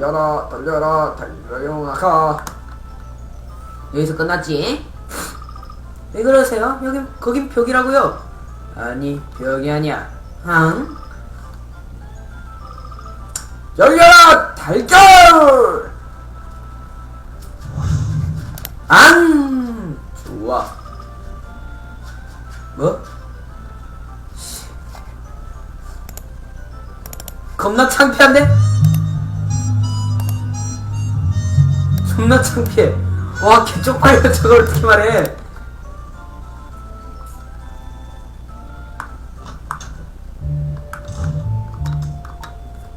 달려라 달려라 달려요 나가 여기서 끝났지? 왜 그러세요? 여기 거긴 벽이라고요. 아니 벽이 아니야. 응? 열려라 달걀 안 좋아. 뭐? 씨. 겁나 창피한데? 존나 창피해. 와 개쪽팔려 저걸 어떻게 말해?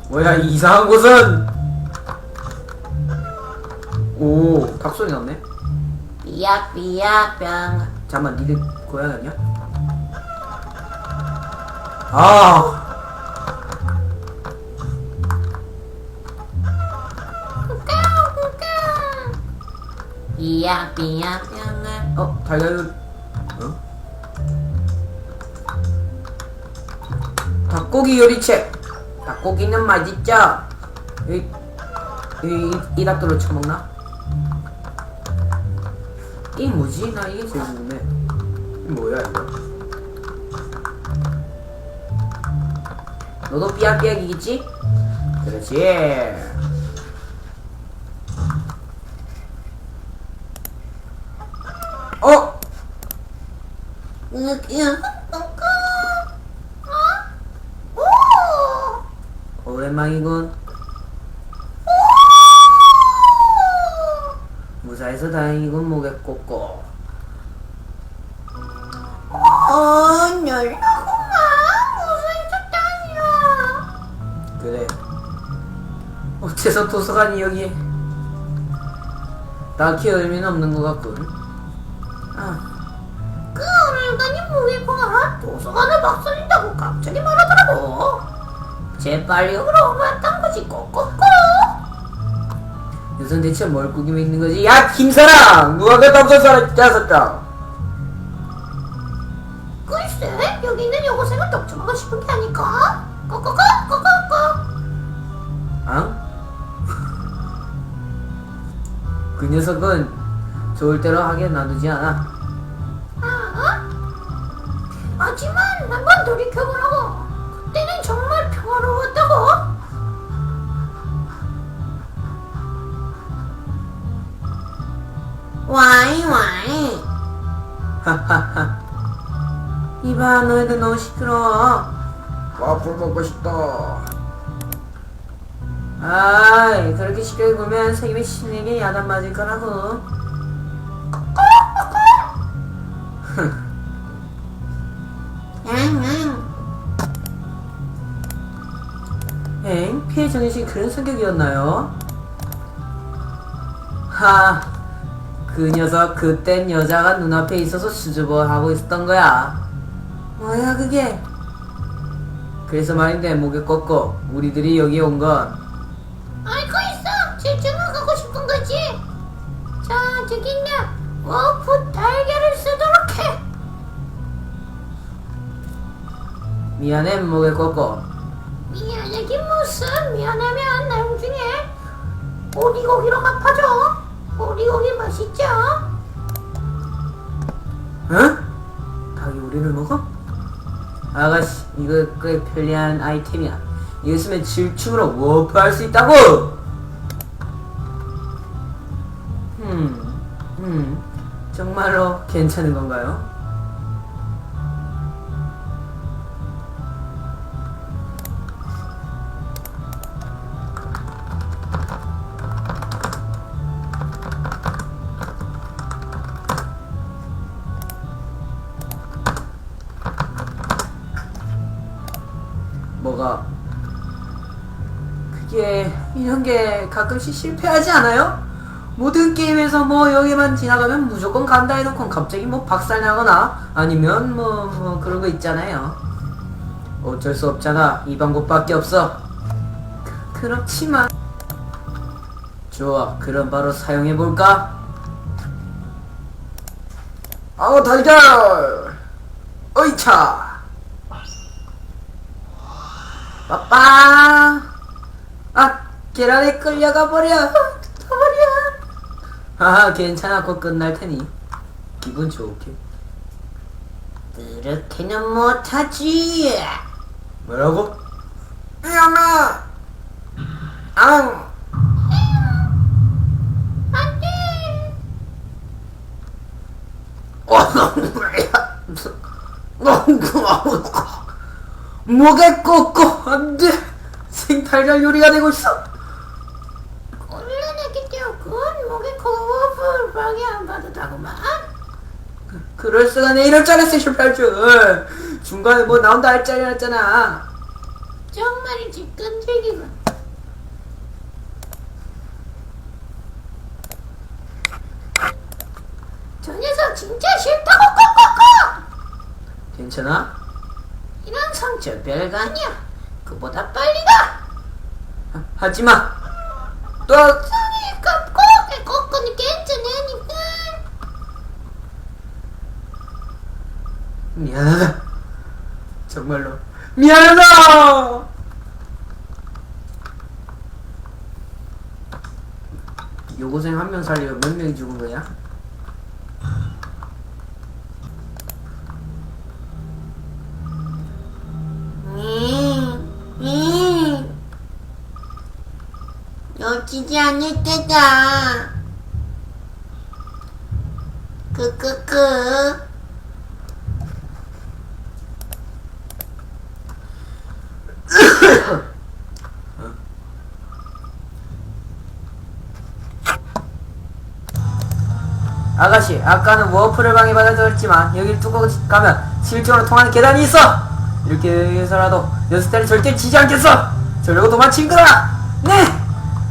뭐야 이 이상한 곳은? 오 닭소리 났네. 삐약 삐약 뿅 잠깐만 니들 고양이 아니야? 아 삐약삐약 뿅 어? 달걀 어? 닭고기 요리책 닭고기는 맛있죠? 이, 이, 이, 이 닭도를 처먹나? 이 뭐지? 나 이게 제일 궁금해 이 뭐야 이거 너도 삐약삐약이겠지? 그렇지 어? 오랜만이군. 다행이군 목에 꽂고. 어, 열나구만. 무슨 좋다니라. 그래. 어째서 도서관이 여기? 딱히 의미는 없는 것 같군. 아, 그 오늘간이 무게가 도서관을 박살린다고 갑자기 말하더라고. 재빨리 그러면 딴 거지 꼭꼭 꼭. 요즘 대체 뭘 꾸기고 있는 거지? 야, 김사랑! 누가 그 덤서서 짜섰다? 글쎄, 여기 있는 여고생을 독점하고 싶은 게 아닐까? 꼭꼭꼭 꼭꼭꼭. 앙? 그 녀석은 좋을 대로 하게 놔두지 않아. 아? 하지만 한번 돌이켜보라고. 그때는 정말 평화로웠다고. 와이 와이. 하하하. 이봐, 너희들 너무 시끄러워. 와플 먹고 싶다 아이, 그렇게 시끄럽게 보면 세금이 신에게 야단 맞을 거라고. 응, 엥? 피해 정신 그런 성격이었나요? 하, 그 녀석 그땐 여자가 눈앞에 있어서 수줍어 하고 있었던 거야. 뭐야 그게? 그래서 말인데 목에 꺾고 우리들이 여기 온 건 알고 있어. 실증을 가고 싶은 거지. 자, 저기 있냐. 워프 달걀을 쓰도록 해. 미안해 목에 꺾고 미안하긴 무슨 미안하면 나중에 오리고기로 갚아줘. 오리고기 맛있죠? 응? 닭이 우리를 먹어? 아가씨 이거 꽤 편리한 아이템이야 이거 쓰면 질충으로 워프 할 수 있다고 음, 음 정말로 괜찮은 건가요? 뭐가 그게 이런 게 가끔씩 실패하지 않아요? 모든 게임에서 뭐 여기만 지나가면 무조건 간다 해놓고 갑자기 뭐 박살나거나 아니면 뭐, 뭐 그런 거 있잖아요. 어쩔 수 없잖아. 이 방법밖에 없어. 그, 그렇지만 좋아. 그럼 바로 사용해볼까? 아우 달걀! 어이차 아, 아, 계란에 끌려가 버려. 버려. 아, 괜찮아. 곧 끝날 테니. 기분 좋게. 그렇게는 못하지. 뭐라고? 위험해. 앙. 안돼. 어, 너무 뭐야. 너무 뭐가 꼬꼬. 안돼 생탈장 요리가 되고 있어 혼란했겠죠? 그건 목에 고업을 방해 안 받았다구만? 그, 그럴 수가 내 이럴 줄 알았어 실패할 줄 중간에 뭐 나온다 할 줄 알았잖아 정말이지 끈질기군 저 녀석 진짜 싫다고 꾹꾹꾹 괜찮아? 이런 상처 별거 아니야 마. 또 그러니까 꼭 그거는 괜찮으니까 미안하다. 정말로. 미안하다! 요고생 한 명 살리면 몇 명이 죽은 거야? 놓치지 않을 때다. 크크크. 아가씨 아까는 워프를 방해받아서 그랬지만 여길 뚫고 가면 실종으로 통하는 계단이 있어 이렇게 해서라도 녀석들이 절대 지지 않겠어 저러고 도망친 거다 네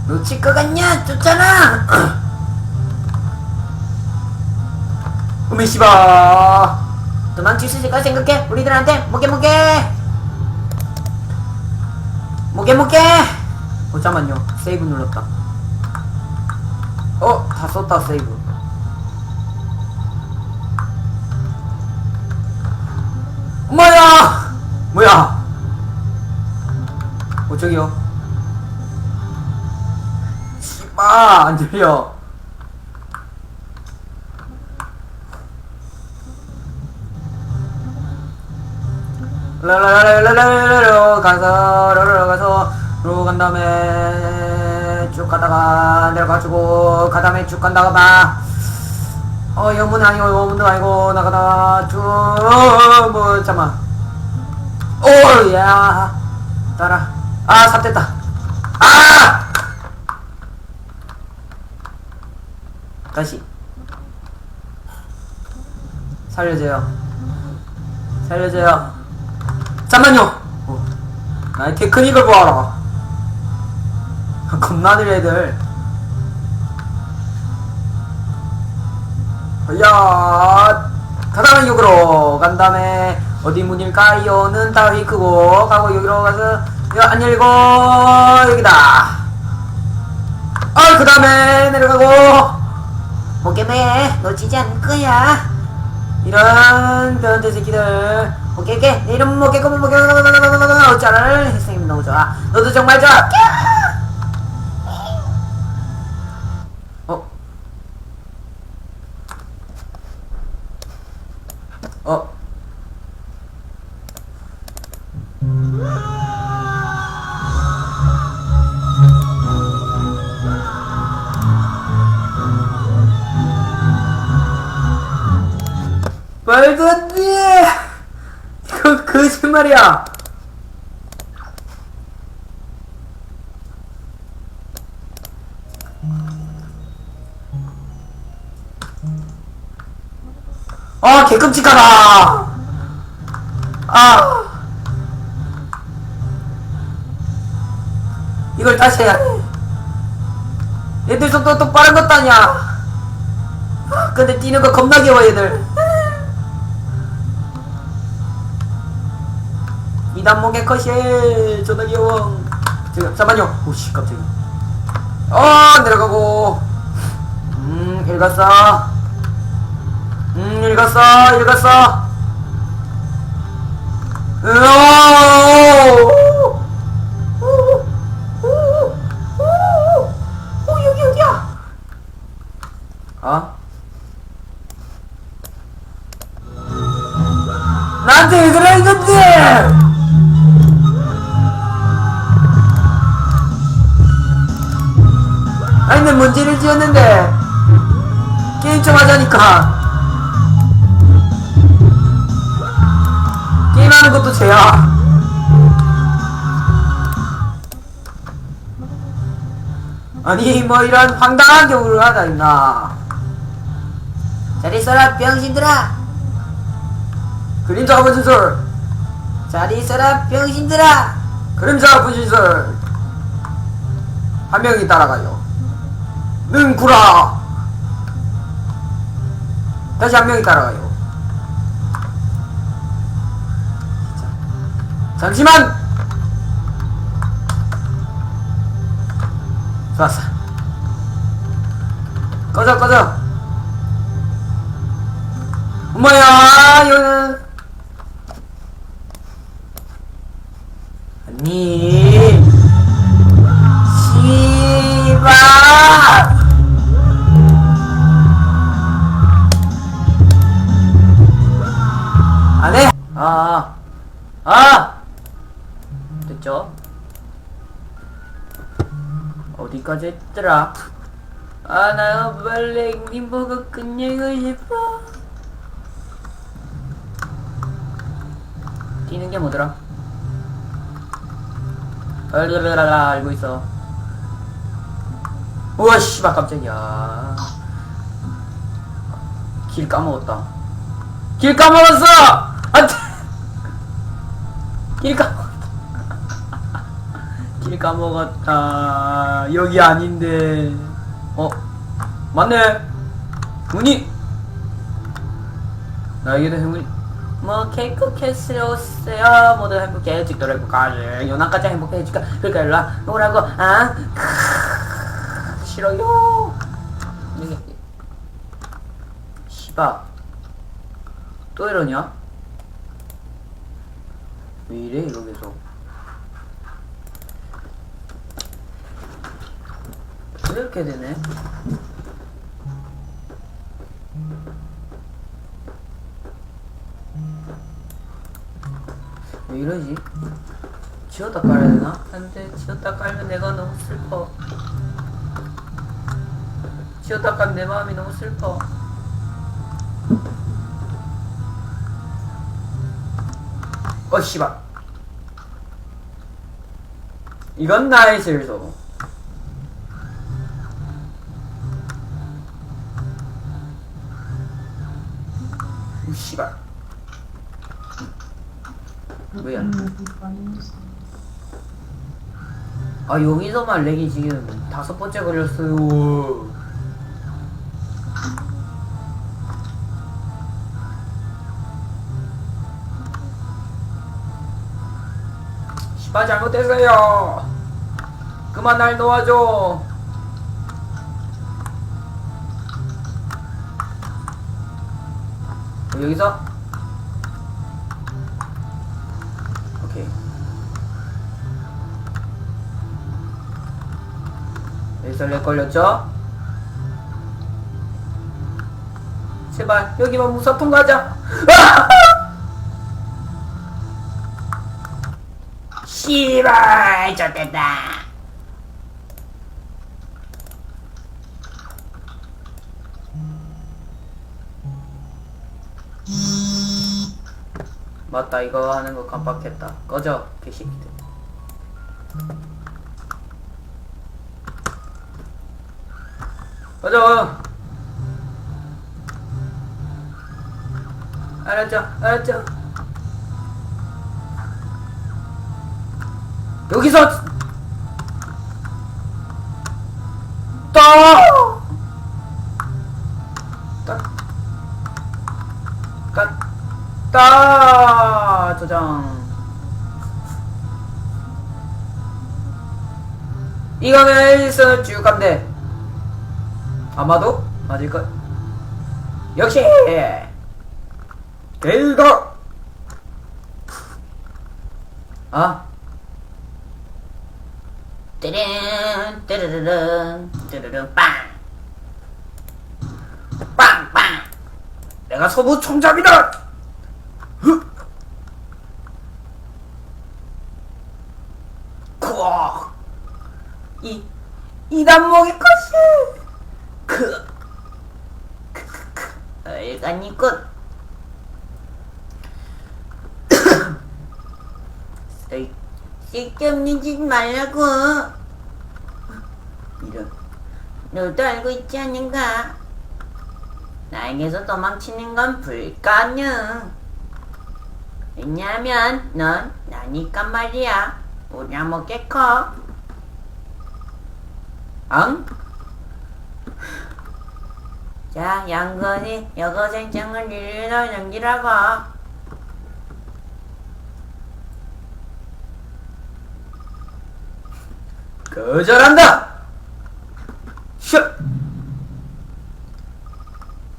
놓칠 것 같냐? 쫓잖아. 우미 씨바. 도망칠 수 있을 까 생각해? 우리들한테? 모게 모게. 모게 모게. 어 잠깐만요. 세이브 눌렀다. 어 다 썼다 세이브. 뭐야? 뭐야? 어 저기요 씨바 안 들려 라라라라라라라로 가서 라라라 가서 로 간 다음에 쭉 가다가 내려가지고 가 다음에 쭉 간다가 봐 어, 영문 아니고, 영문도 아니고, 나가다가, 쭉, 뭐, 잠만. 오, 야. 따라. 아, 삽됐다. 아! 다시. 살려줘요. 살려줘요. 잠만요! 어. 나의 테크닉을 보아라. 겁나 느려, 애들. 야, 가다는 여기로 간 다음에 어디 문일까요 는 따위 크고 가고 여기로 가서 야, 안 열리고 여기다. 아, 그 다음에 내려가고 모게매 놓치지 않을 거야. 이런 변태 새끼들. 오케이 오케이 내 이름 뭐게고 뭐게고 어쩌라를 선생님 너무 좋아. 너도 정말 좋아. 말이야! 아, 개끔찍하다! 아! 이걸 다시 해야 돼. 얘들 속도 똑바른 것도 아니야. 근데 뛰는 거 겁나 귀여워, 얘들. 이단목의 컷이 존나 귀여워. 지금, 잠깐만요. 오씨, 깜짝이야. 어, 내려가고. 음, 읽었어. 음, 읽었어, 읽었어. 으어! 지었는데 게임 좀 하자니까. 게임하는 것도 죄야. 아니 뭐 이런 황당한 경우를 하다 있나 잘 있어라 병신들아. 그림자 분신술. 잘 있어라 병신들아. 그림자 분신술. 한 명이 따라가요 능구라. 다시 한 명이 따라가요. 잠시만! 좋았어. 꺼져 꺼져. 엄마야 여기는 아니 씨발 어디까지 했더라? 아, 나 빨리 님 보고 끝내고 싶어. 뛰는 게 뭐더라? 얼르르라라 알고 있어. 우와 씨발 깜짝이야. 길 까먹었다. 길 까먹었어! 안 돼! 길 까먹었 다. 길 까먹었다. 여기 아닌데. 어? 맞네. 문이. 나에게도 행운이. 뭐 케이크 캐스에 오세요. 모두 행복해. 직도를 행복하지. 연합까지 행복해질까? 그러니까 일로와. 오라고. 아? 싫어요. 씨바. 또 이러냐? 왜 이래 계속 이렇게 되네. 왜 이러지? 지웠다 깔아야 되나? 안돼. 지웠다 깔면 내가 너무 슬퍼. 지웠다 깔면 내 마음이 너무 슬퍼. 어 씨발. 이건 나의 실수 오 씨발. 뭐야 아 여기서만 렉이 지금 다섯 번째 걸렸어요. 씨발 잘못했어요. 그만 날 놓아줘 어, 여기서 오케이 여기서 렉 걸렸죠? 제발 여기만 무사 통과하자 아! 씨발 좋됐다 맞다 이거 하는 거 깜빡했다. 꺼져 개새끼들. 꺼져! 알았죠? 알았죠? 여기서 떠! 따, 저장. 이거는 일선을 쭉 간대. 아마도 맞을걸? 역시! 게이다 아, 뜨른 뜨르르릉 뜨르릉 빵 내가 서부 총잡이다. 이단목의 것이 그. 얼간이군. 쓸- 쓸데없는 짓 말라고. 이런 너도 알고 있지 않는가? 나에게서 도망치는 건 불가능. 왜냐하면 넌 나니까 말이야. 우량먹게 커. 앙? 자, 양건이 여고생장을 일일이 넘기라고. 거절한다. 슛.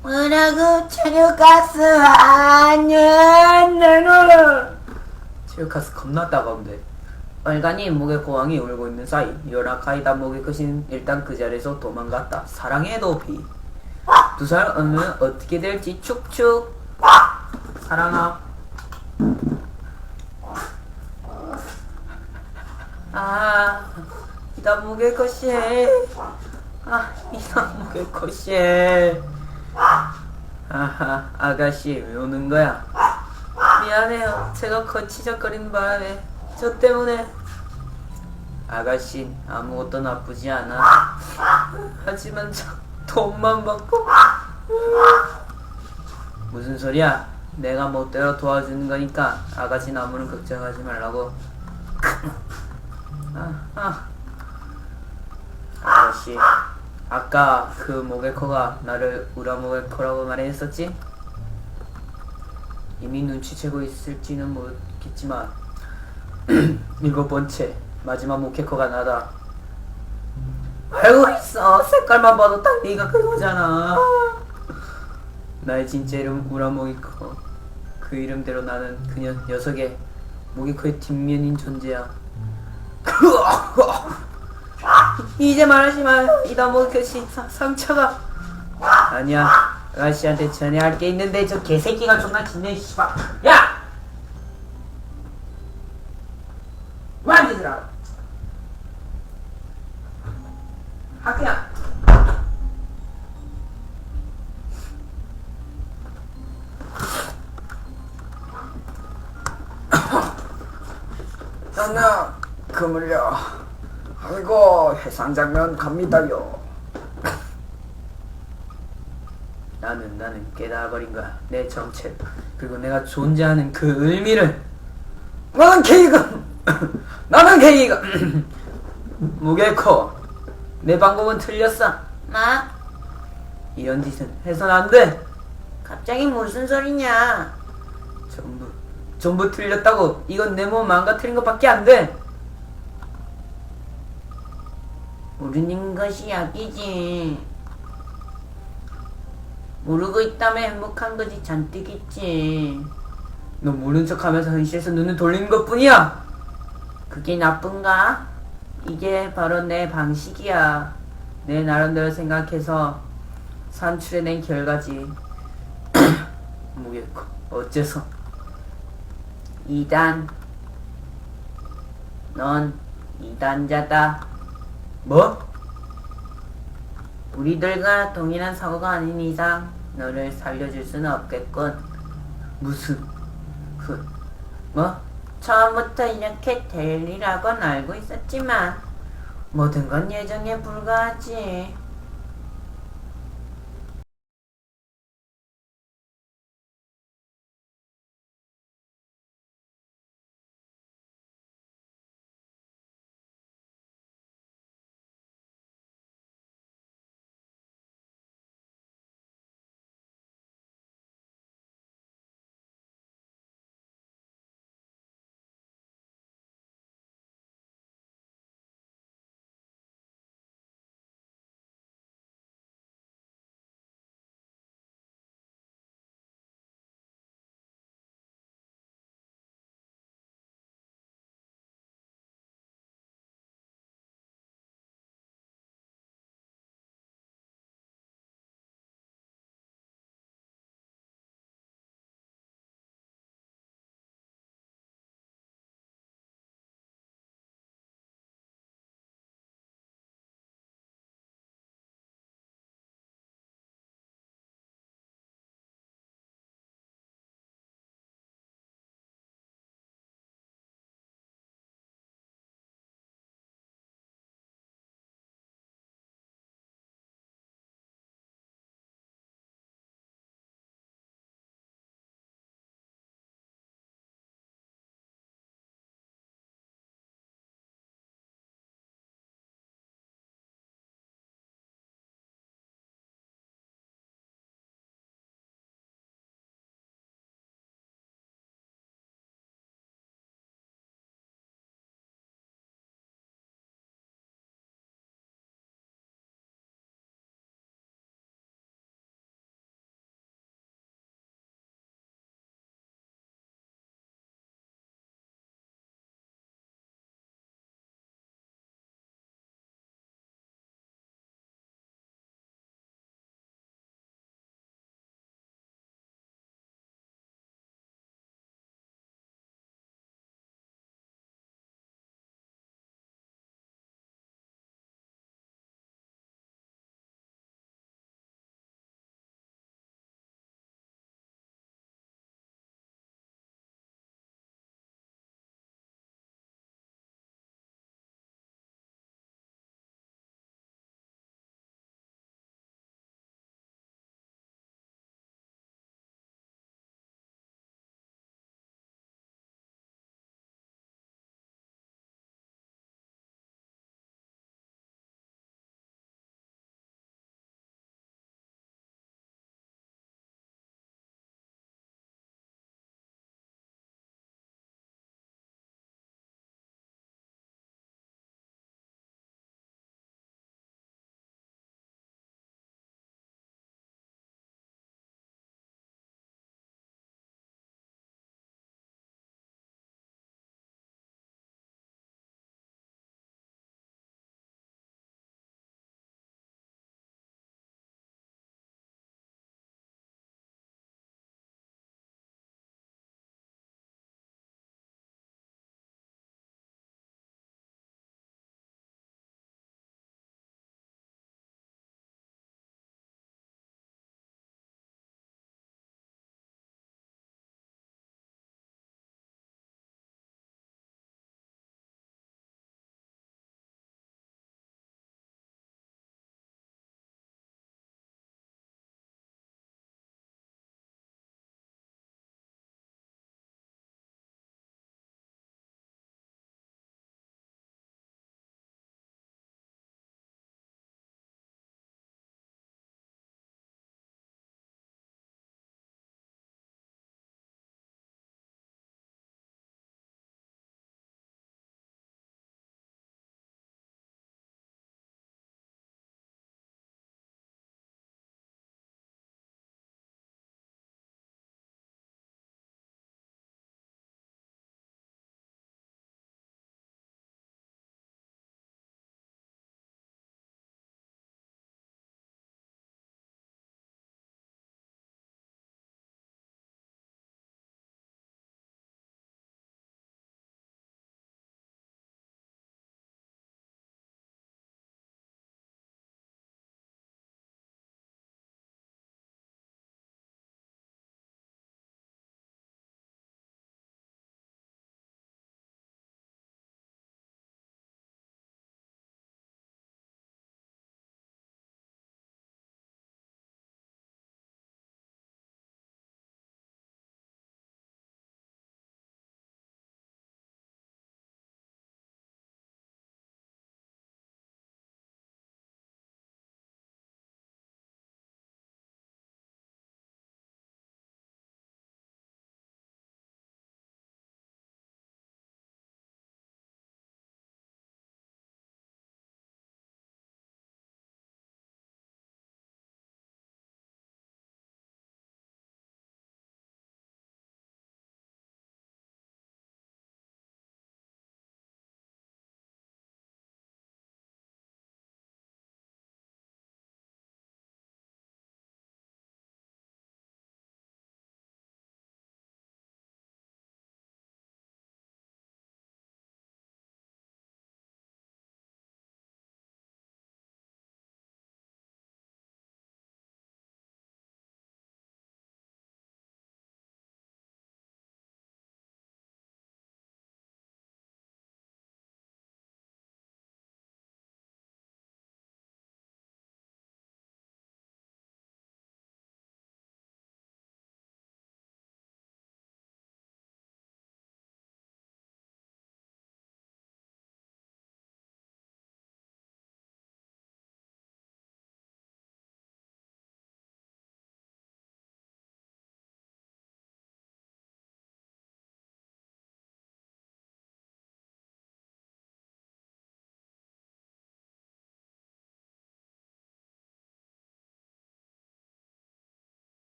뭐라고 체류가스 아니야 내놔라. 체육카스 겁나 따가운데. 얼간이 목에 고왕이 울고 있는 사이 요라카이다 목의 것인 일단 그 자리에서 도망갔다. 사랑의 도피. 두 사람 오면 어떻게 될지 축축. 사랑아. 아, 이다 목의 것이. 아, 이다 목의 것이. 아하, 아가씨 왜 우는 거야? 미안해요. 제가 거치적거리는 바람에 저 때문에 아가씨 아무것도 나쁘지 않아. 하지만 저 돈만 받고 무슨 소리야? 내가 멋대로 도와주는 거니까 아가씨 아무런 걱정하지 말라고. 아, 아. 아가씨 아까 그 모게코가 나를 우라 모게코라고 말했었지? 이미 눈치채고 있을지는 모르겠지만 일곱 번째 마지막 모케코가 나다. 알고 있어. 색깔만 봐도 딱 네가 그거잖아. 나의 진짜 이름은 우라모게코 그 이름대로 나는 그녀 녀석의 모게코의 뒷면인 존재야. 이제 말하지 마요. 이다 모게코 상처가. 아니야. 아가씨한테 전해할 게 있는데 저 개새끼가 존나 짓네 씨발. 야! 그물려 아이고 해상장면 갑니다요. 나는 나는 깨달아버린 거야. 내 정체. 그리고 내가 존재하는 그 의미를. 나는 케이가 나는 케이가 무게코! 내 방법은 틀렸어. 마, 이런 짓은 해선 안 돼. 갑자기 무슨 소리냐? 전부 전부 틀렸다고. 이건 내 몸 망가뜨린 것밖에 안 돼 모르는 것이 약이지. 모르고 있다면 행복한 것이 잔뜩 있지. 너 모른 척 하면서 현실에서 눈을 돌리는 것 뿐이야 그게 나쁜가? 이게 바로 내 방식이야. 내 나름대로 생각해서 산출해낸 결과지 무게코 어째서 2단. 넌 2단자다. 뭐? 우리들과 동일한 사고가 아닌 이상 너를 살려줄 수는 없겠군. 무슨 그 뭐? 처음부터 이렇게 될 일이라고는 알고 있었지만 모든 건 예정에 불과하지.